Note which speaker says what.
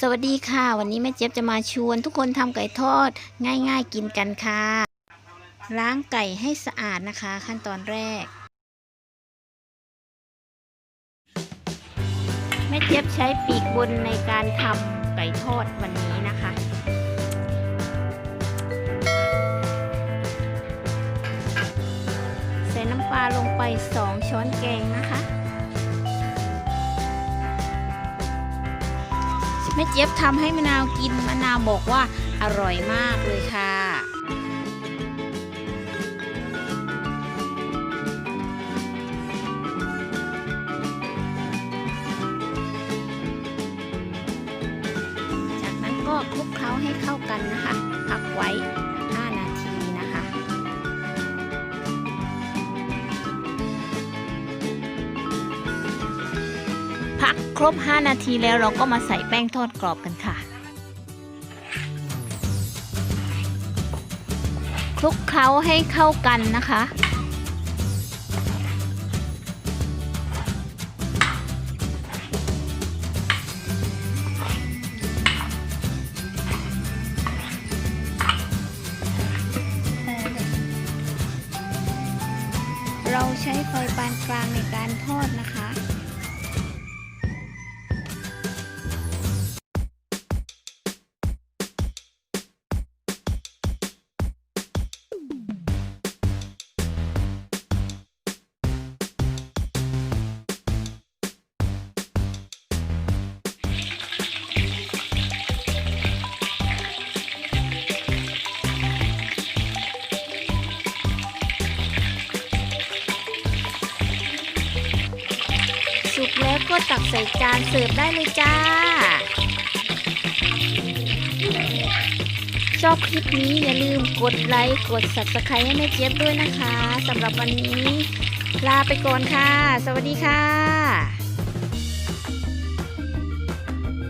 Speaker 1: สวัสดีค่ะ วันนี้แม่เจี๊ยบจะมาชวนทุกคนทำไก่ทอดง่ายๆกินกันค่ะ ล้างไก่ให้สะอาดนะคะ ขั้นตอนแรก แม่เจี๊ยบใช้ปีกบนในการทำไก่ทอดวันนี้นะคะใส่น้ำปลาลงไป 2 ช้อนแกงนะ แม่เจี๊ยบทำให้มะนาวกินมะนาวบอกว่าอร่อยมากเลยค่ะ จากนั้นก็คลุกเคล้าให้เข้ากันนะคะ พักไว้ พักครบ 5 นาทีแล้วเราก็มาใส่แป้งทอดกรอบกันค่ะคลุกเคล้าให้เข้ากันนะคะ เราใช้ไฟปานกลางในการทอดนะคะ สุกแล้วก็ตักใส่จานเสิร์ฟได้เลยจ้า ชอบคลิปนี้อย่าลืมกดไลค์ กด subscribe ให้แม่เจี๊ยบด้วยนะคะสำหรับวันนี้ ลาไปก่อนค่ะ สวัสดีค่ะ